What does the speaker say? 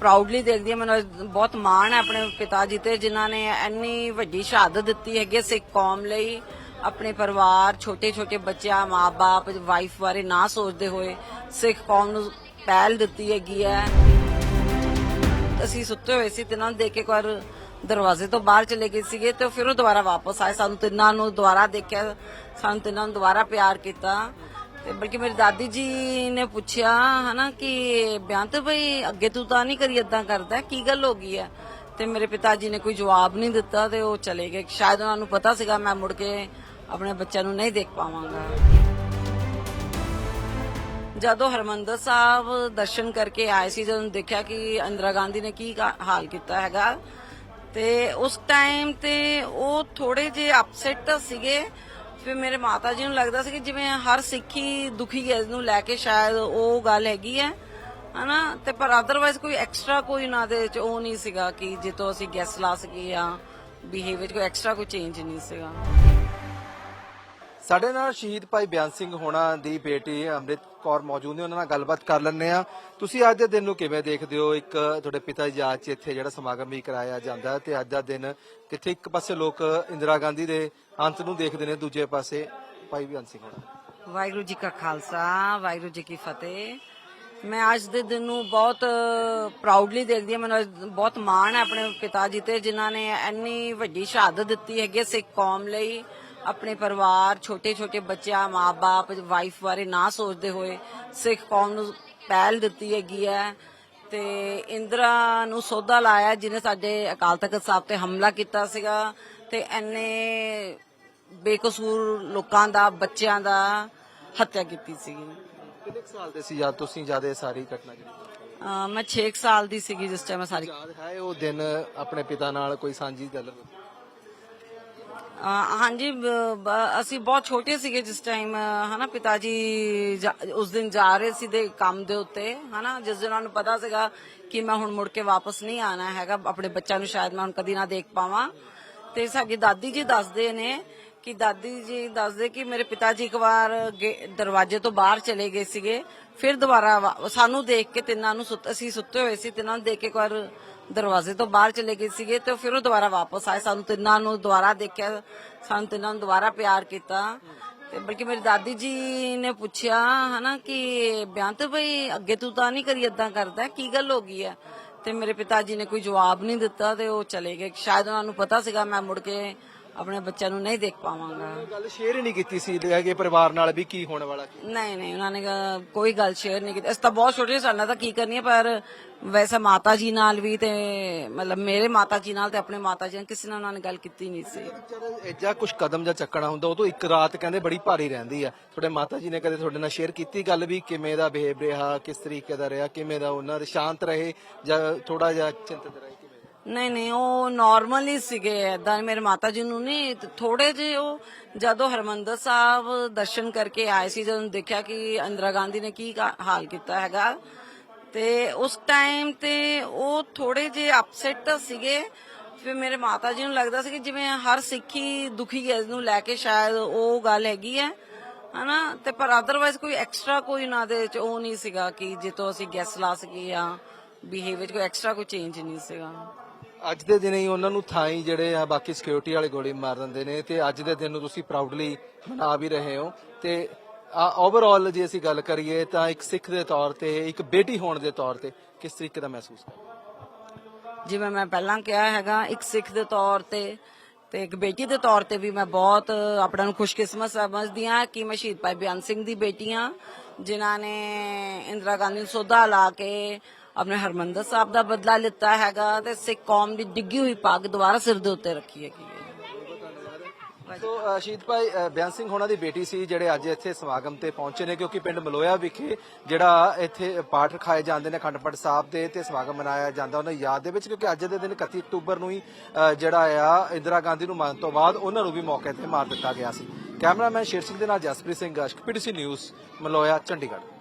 Proudly ਦੇਖਦੀ ਹਾਂ। ਮੈਨੂੰ ਬਹੁਤ ਮਾਣ ਹੈ ਆਪਣੇ ਪਿਤਾ ਜੀ ਤੇ, ਜਿਨ੍ਹਾਂ ਨੇ ਇੰਨੀ ਵੱਡੀ ਸ਼ਹਾਦਤ ਦਿੱਤੀ ਹੈਗੀ ਹੈ ਸਿੱਖ ਕੌਮ ਲਈ। ਆਪਣੇ ਪਰਿਵਾਰ ਛੋਟੇ ਛੋਟੇ ਬੱਚਿਆਂ ਮਾਪੇ ਵਾਈਫ ਬਾਰੇ ਨਾ ਸੋਚਦੇ ਹੋਏ ਸਿੱਖ ਕੌਮ ਨੂੰ ਪਹਿਲ ਦਿੱਤੀ ਹੈਗੀ ਹੈ। ਅਸੀਂ ਸੁੱਤੇ ਹੋਏ ਸੀ ਤਿੰਨਾਂ ਨੂੰ ਦੇਖ ਕੇ ਇੱਕ ਵਾਰ ਦਰਵਾਜ਼ੇ ਤੋਂ ਬਾਹਰ ਚਲੇ ਗਏ ਸੀਗੇ ਤੇ ਫਿਰ ਉਹ ਦੁਬਾਰਾ ਵਾਪਸ ਆਏ। ਸਾਨੂੰ ਤਿੰਨਾਂ ਨੂੰ ਦੁਬਾਰਾ ਦੇਖਿਆ, ਸਾਨੂੰ ਤਿੰਨਾਂ ਨੂੰ ਦੁਬਾਰਾ ਪਿਆਰ ਕੀਤਾ। ਤੇ ਬਲਕਿ ਮੇਰੀ ਦਾਦੀ ਜੀ ਨੇ ਪੁੱਛਿਆ, ਹਨਾ, ਕਿ ਬਿਆੰਤ ਭਈ ਅੱਗੇ ਤੂੰ ਤਾਂ ਨਹੀਂ ਕਰੀ ਇਦਾਂ ਕਰਦਾ, ਕੀ ਗੱਲ ਹੋ ਗਈ ਹੈ? ਤੇ ਮੇਰੇ ਪਿਤਾ ਜੀ ਨੇ ਕੋਈ ਜਵਾਬ ਨਹੀਂ ਦਿੱਤਾ ਤੇ ਉਹ ਚਲੇ ਗਏ। ਸ਼ਾਇਦ ਉਹਨਾਂ ਨੂੰ ਪਤਾ ਸੀਗਾ ਮੈਂ ਮੁੜ ਕੇ ਆਪਣੇ ਬੱਚਿਆਂ ਨੂੰ ਨਹੀਂ ਦੇਖ ਪਾਵਾਂਗਾ। ਜਦੋਂ ਹਰਮੰਦਰ ਸਾਹਿਬ ਦਰਸ਼ਨ ਕਰਕੇ ਆਏ ਸੀ, ਜਦੋਂ ਦੇਖਿਆ ਕਿ ਇੰਦਰਾ ਗਾਂਧੀ ਨੇ ਕੀ ਹਾਲ ਕੀਤਾ ਹੈਗਾ, ਤੇ ਉਸ ਟਾਈਮ ਤੇ ਉਹ ਥੋੜੇ ਜੇ ਅਪਸੈਟ ਸੀਗੇ। ਫਿਰ ਮੇਰੇ ਮਾਤਾ ਜੀ ਨੂੰ ਲੱਗਦਾ ਸੀ ਕਿ ਜਿਵੇਂ ਹਰ ਸਿੱਖੀ ਦੁਖੀ ਹੈ ਇਹਨੂੰ ਲੈ ਕੇ ਸ਼ਾਇਦ ਉਹ ਗੱਲ ਹੈਗੀ ਹੈ, ਹਨਾ? ਤੇ ਪਰ ਅਦਰਵਾਈਜ਼ ਕੋਈ ਐਕਸਟਰਾ ਕੋਈ ਨਾ ਦੇ ਚ ਉਹ ਨਹੀਂ ਸੀਗਾ ਕਿ ਜਿੱਤੋਂ ਅਸੀਂ ਗੈਸ ਲਾ ਸਕੀਏ ਜਾਂ ਬਿਹੇਵੀਅਰ ਕੋਈ ਐਕਸਟਰਾ ਕੋਈ ਚੇਂਜ ਨਹੀਂ ਸੀਗਾ। ਸਾਡੇ ਨਾਲ ਸ਼ਹੀਦ ਭਾਈ ਬਿਆਨ ਸਿੰਘ ਹੋਣਾ ਦੀ ਬੇਟੀ ਅਮ੍ਰਿਤ ਕੌਰ ਮੌਜੂਦ ਨੇ, ਉਹਨਾਂ ਨਾਲ ਗੱਲਬਾਤ ਕਰ ਲੈਂਦੇ ਆ ਤੁਸੀਂ ਅੱਜ ਦੇ ਦਿਨ ਨੂੰ ਕਿਵੇਂ ਦੇਖਦੇ ਹੋ? ਇੱਕ ਤੁਹਾਡੇ ਪਿਤਾ ਜੀ ਯਾਦ 'ਚ ਇੱਥੇ ਜਿਹੜਾ ਸਮਾਗਮ ਵੀ ਕਰਾਇਆ ਜਾਂਦਾ ਤੇ ਅੱਜ ਦਾ ਦਿਨ ਕਿੱਥੇ ਇੱਕ ਪਾਸੇ ਲੋਕ ਇੰਦਰਾ ਗਾਂਧੀ ਦੇ ਅੰਤ ਨੂੰ ਦੇਖਦੇ ਨੇ, ਦੂਜੇ ਪਾਸੇ ਭਾਈ ਬਿਆਨ ਸਿੰਘ ਹੋਣਾ। ਵਾਹਿਗੁਰੂ ਜੀ ਕਾ ਖਾਲਸਾ, ਵਾਹਿਗੁਰੂ ਜੀ ਕੀ ਫਤਿਹ। ਮੈਂ ਅੱਜ ਦੇ ਦਿਨ ਨੂੰ ਬਹੁਤ ਪ੍ਰਾਊਡਲੀ ਦੇਖਦੀ ਹਾਂ। ਮੈਨੂੰ ਬਹੁਤ ਮਾਣ ਹੈ ਆਪਣੇ ਪਿਤਾ ਜੀ ਤੇ, ਜਿਨ੍ਹਾਂ ਨੇ ਇੰਨੀ ਵੱਡੀ ਸ਼ਹਾਦਤ ਦਿੱਤੀ ਹੈਗੀ ਸਿੱਖ ਕੌਮ ਲਈ। ਆਪਣੇ ਪਰਿਵਾਰ ਛੋਟੇ ਛੋਟੇ ਬੱਚਿਆਂ ਮਾਪੇ ਵਾਈਫ ਬਾਰੇ ਨਾ ਸੋਚਦੇ ਹੋਏ ਸਿੱਖ ਕੌਮ ਨੂੰ ਪਹਿਲ ਦਿੱਤੀ ਹੈਗੀ ਹੈ। ਤੇ ਇੰਦਰਾ ਨੂੰ ਸੋਧਾ ਲਾਇਆ ਜਿਹਨੇ ਸਾਡੇ ਅਕਾਲ ਤਖਤ ਸਾਹਿਬ ਤੇ ਹਮਲਾ ਕੀਤਾ ਸੀਗਾ। ਤੇ ਐਨੇ ਬੇਕਸੂਰ ਲੋਕਾਂ ਦਾ ਬੱਚਿਆਂ ਦਾ ਹੱਤਿਆ ਕੀਤੀ ਸੀਗੀ। ਕਿੰਨੇ ਸਾਲ ਦੇ ਸੀ ਯਾਦ ਤੁਸੀਂ ਜ਼ਿਆਦਾ ਸਾਰੀ ਘਟਨਾ ਜਿਹੜੀ? ਮੈਂ 6 ਸਾਲ ਦੀ ਸੀਗੀ ਜਿਸ ਟਾਈਮ ਸਾਰੀ ਯਾਦ ਹੈ ਉਹ ਦਿਨ ਆਪਣੇ ਪਿਤਾ ਨਾਲ ਕੋਈ ਸਾਂਝੀ ਗੱਲ? ਹਾਂਜੀ ਅਸੀਂ ਬਹੁਤ ਛੋਟੇ ਸੀਗੇ ਜਿਸ ਟਾਈਮ, ਹਨਾ ਪਿਤਾ ਜੀ ਜਾ- ਉਸ ਦਿਨ ਜਾ ਰਹੇ ਸੀ ਦੇ ਕੰਮ ਦੇ ਉੱਤੇ, ਹਨਾ, ਜਿਸ ਦਿਨ ਉਹਨਾਂ ਨੂੰ ਪਤਾ ਸੀਗਾ ਕਿ ਮੈਂ ਹੁਣ ਮੁੜ ਕੇ ਵਾਪਸ ਨਹੀਂ ਆਣਾ ਹੈਗਾ, ਆਪਣੇ ਬੱਚਿਆਂ ਨੂੰ ਸ਼ਾਇਦ ਮੈਂ ਹੁਣ ਕਦੀ ਨਾ ਦੇਖ ਪਾਵਾਂ। ਤੇ ਸਾਡੀ ਦਾਦੀ ਜੀ ਦੱਸਦੇ ਨੇ ਕਿ ਦਾਦੀ ਜੀ ਦੱਸਦੇ ਕਿ ਮੇਰੇ ਪਿਤਾ ਜੀ ਇੱਕ ਵਾਰ ਦਰਵਾਜ਼ੇ ਤੋਂ ਬਾਹਰ ਚਲੇ ਗਏ ਸੀਗੇ, ਫਿਰ ਦੁਬਾਰਾ ਸਾਨੂੰ ਦੇਖ ਕੇ ਤਿੰਨਾਂ ਨੂੰ ਸੁੱਤ- ਅਸੀਂ ਸੁੱਤੇ ਹੋਏ ਸੀ, ਤਿੰਨਾਂ ਨੂੰ ਦੇਖ ਕੇ ਇੱਕ ਵਾਰ ਦਰਵਾਜ਼ੇ ਤੋਂ ਬਾਹਰ ਚਲੇ ਗਏ ਸੀਗੇ ਤੇ ਫਿਰ ਉਹ ਦੁਬਾਰਾ ਵਾਪਸ ਆਏ। ਸਾਨੂੰ ਤਿੰਨਾਂ ਨੂੰ ਦੁਬਾਰਾ ਦੇਖਿਆ, ਸਾਨੂੰ ਤਿੰਨਾਂ ਨੂੰ ਦੁਬਾਰਾ ਪਿਆਰ ਕੀਤਾ। ਤੇ ਬਲਕਿ ਮੇਰੀ ਦਾਦੀ ਜੀ ਨੇ ਪੁੱਛਿਆ, ਹਨਾ, ਕਿ ਤੇ ਭਈ ਅੱਗੇ ਤੂੰ ਤਾਂ ਨਹੀਂ ਕਰੀ ਇਦਾਂ ਕਰਦਾ, ਕੀ ਗੱਲ ਹੋ ਗਈ ਹੈ? ਤੇ ਮੇਰੇ ਪਿਤਾ ਜੀ ਨੇ ਕੋਈ ਜਵਾਬ ਨਹੀਂ ਦਿੱਤਾ ਤੇ ਉਹ ਚਲੇ ਗਏ। ਸ਼ਾਇਦ ਉਹਨਾਂ ਨੂੰ ਪਤਾ ਸੀਗਾ, ਮੈਂ ਮੁੜ ਕੇ ਆਪਣੇ ਬੱਚਿਆਂ ਨੂੰ ਨਹੀਂ ਦੇਖ ਪਾਵਾਂਗਾ। ਗੱਲ ਸ਼ੇਅਰ ਹੀ ਨਹੀਂ ਕੀਤੀ ਸੀ ਹੈਗੇ ਪਰਿਵਾਰ ਨਾਲ ਵੀ ਕੀ ਹੋਣ ਵਾਲਾ ਕੀ? ਨਹੀਂ ਨਹੀਂ ਉਹਨਾਂ ਨੇ ਕੋਈ ਗੱਲ ਸ਼ੇਅਰ ਨਹੀਂ ਕੀਤੀ। ਅਸੀਂ ਤਾਂ ਬਹੁਤ ਛੋਟੇ ਸਾਲਾਂ ਤਾਂ ਕੀ ਕਰਨੀ ਹੈ ਪਰ ਵੈਸੇ ਮਾਤਾ ਜੀ ਨਾਲ ਵੀ ਤੇ ਮਤਲਬ ਮੇਰੇ ਮਾਤਾ ਜੀ ਨਾਲ ਤੇ ਆਪਣੇ ਮਾਤਾ ਜੀ ਨਾਲ ਕਿਸੇ ਨਾਲ ਉਹਨਾਂ ਨੇ ਗੱਲ ਕੀਤੀ ਨਹੀਂ ਸੀ। ਐਜਾ ਕੁਝ ਕਦਮ ਜਾਂ ਚੱਕਣਾ ਹੁੰਦਾ ਉਦੋਂ ਇੱਕ ਰਾਤ ਕਹਿੰਦੇ ਬੜੀ ਭਾਰੀ ਰਹਿੰਦੀ ਆ। ਤੁਹਾਡੇ ਮਾਤਾ ਜੀ ਨੇ ਕਦੇ ਤੁਹਾਡੇ ਨਾਲ ਸ਼ੇਅਰ ਕੀਤੀ ਗੱਲ ਵੀ ਕਿਵੇਂ ਦਾ ਬਿਹੇਵ ਰਿਹਾ ਕਿਸ ਤਰੀਕੇ ਦਾ ਰਿਹਾ ਕਿਵੇਂ ਦਾ ਉਹਨਾਂ ਦੇ ਸ਼ਾਂਤ ਰਹੇ ਜਾਂ ਥੋੜਾ ਜਿਹਾ ਚਿੰਤਤ ਰਹੇ? ਨਹੀਂ ਨਹੀਂ, ਉਹ ਨਾਰਮਲ ਹੀ ਸੀਗੇ, ਏਦਾਂ ਮੇਰੇ ਮਾਤਾ ਜੀ ਨੂੰ ਨਹੀਂ ਥੋੜੇ ਜਿਹੇ ਉਹ ਜਦੋਂ ਹਰਮੰਦਰ ਸਾਹਿਬ ਦਰਸ਼ਨ ਕਰਕੇ ਆਏ ਸੀ, ਜਦੋਂ ਦੇਖਿਆ ਕਿ ਇੰਦਰਾ ਗਾਂਧੀ ਨੇ ਕੀ ਹਾਲ ਕੀਤਾ ਹੈਗਾ, ਤੇ ਉਸ ਟਾਈਮ ਤੇ ਉਹ ਥੋੜੇ ਜਿਹੇ ਅਪਸੈਟ ਤਾਂ ਸੀਗੇ, ਫਿਰ ਮੇਰੇ ਮਾਤਾ ਜੀ ਨੂੰ ਲੱਗਦਾ ਸੀ ਕਿ ਜਿਵੇਂ ਹਰ ਸਿੱਖੀ ਦੁਖੀ ਹੈ ਇਸ ਨੂੰ ਲੈ ਕੇ ਸ਼ਾਇਦ ਉਹ ਗੱਲ ਹੈਗੀ ਹੈ, ਹਨਾ, ਤੇ ਪਰ ਅਦਰਵਾਈਜ਼ ਕੋਈ ਐਕਸਟਰਾ ਕੋਈ ਨਾ ਦੇ ਚ ਉਹ ਨਹੀਂ ਸੀਗਾ ਕਿ ਜਿੱਤੋਂ ਅਸੀਂ ਗੈਸ ਲਾ ਸਕੀਏ ਜਾਂ ਬਿਹੇਵੀਅਰ ਕੋਈ ਐਕਸਟਰਾ ਕੋਈ ਚੇਂਜ ਨਹੀਂ ਸੀਗਾ ਅੱਜ ਦੇ ਦਿਨ ਹੀ ਉਹਨਾਂ ਨੂੰ ਥਾਈ ਜਿਹੜੇ ਆ ਬਾਕੀ ਸਿਕਿਉਰਿਟੀ ਵਾਲੇ ਗੋਲੀ ਮਾਰ ਦਿੰਦੇ ਨੇ ਤੇ ਅੱਜ ਦੇ ਦਿਨ ਨੂੰ ਤੁਸੀਂ ਪ੍ਰਾਊਡਲੀ ਮਨਾ ਵੀ ਰਹੇ ਹੋ ਤੇ ਓਵਰਆਲ ਜੇ ਅਸੀਂ ਗੱਲ ਕਰੀਏ ਤਾਂ ਇੱਕ ਸਿੱਖ ਦੇ ਤੌਰ ਤੇ ਇੱਕ ਬੇਟੀ ਹੋਣ ਦੇ ਤੌਰ ਤੇ ਕਿਸ ਤਰੀਕੇ ਦਾ ਮਹਿਸੂਸ ਕਰਦੇ ਹੋ? ਜਿਵੇਂ ਮੈਂ ਪਹਿਲਾਂ ਕਿਹਾ ਹੈਗਾ ਇੱਕ ਸਿੱਖ ਦੇ ਤੌਰ ਤੇ ਤੇ ਇੱਕ ਬੇਟੀ ਦੇ ਤੌਰ ਤੇ ਵੀ ਮੈਂ ਬਹੁਤ ਆਪਣਾ ਨੂੰ ਖੁਸ਼ਕਿਸਮਤ ਸਮਝਦੀ ਹਾਂ ਕਿ ਮੈਂ ਸ਼ਹੀਦ ਭਾਈ ਬਿਆਨ ਸਿੰਘ ਦੀ ਬੇਟੀ ਹਾਂ ਜਿਨ੍ਹਾਂ ਨੇ ਇੰਦਰਾ ਗਾਂਧੀ ਨੂੰ ਸੋਧਾ ਲਾ ਕੇ ਆਪਣੇ ਹਰਮੰਦਰ ਸਾਹਿਬ ਦਾ ਬਦਲਾ ਲਿੱਤਾ ਹੈਗਾ ਤੇ ਸਿੱਖ ਕੌਮ ਦੀ ਡਿੱਗੀ ਹੋਈ ਪੱਗ ਦੁਬਾਰਾ ਸਿਰ ਦੇ ਉੱਤੇ ਰੱਖੀ ਹੈਗੀ ਹੈ। ਸੋ ਸ਼ਹੀਦ ਭਾਈ ਬਿਆਨ ਸਿੰਘ ਹੋਣਾ ਦੀ ਬੇਟੀ ਸੀ ਜਿਹੜੇ ਅੱਜ ਇੱਥੇ ਸਮਾਗਮ ਤੇ ਪਹੁੰਚੇ ਨੇ ਕਿਉਂਕਿ ਪਿੰਡ ਮਲੋਇਆ ਵਿਖੇ ਜਿਹੜਾ ਇੱਥੇ ਪਾਠ ਰਖਾਏ ਜਾਂਦੇ ਨੇ ਅਖੰਡ ਪਾਠ ਸਾਹਿਬ ਦੇ ਤੇ ਸਮਾਗਮ ਮਨਾਇਆ ਜਾਂਦਾ ਉਹਨਾਂ ਦੀ ਯਾਦ ਦੇ ਵਿੱਚ ਕਿਉਂਕਿ ਅੱਜ ਦੇ ਦਿਨ 31 ਅਕਤੂਬਰ ਨੂੰ ਹੀ ਜਿਹੜਾ ਆ ਇੰਦਰਾ ਗਾਂਧੀ ਨੂੰ ਮਾਰਨ ਤੋਂ ਬਾਅਦ ਉਹਨਾਂ ਨੂੰ ਵੀ ਮੌਕੇ ਤੇ ਮਾਰ ਦਿੱਤਾ ਗਿਆ ਸੀ। ਕੈਮਰਾਮੈਨ ਸ਼ੇਰ ਸਿੰਘ ਦੇ ਨਾਲ ਜਸਪ੍ਰੀਤ ਸਿੰਘ ਗਸ਼ਕ ਪੀਟੀਸੀ ਨਿਊਜ਼, ਮਲੋਇਆ, ਚੰਡੀਗੜ੍ਹ।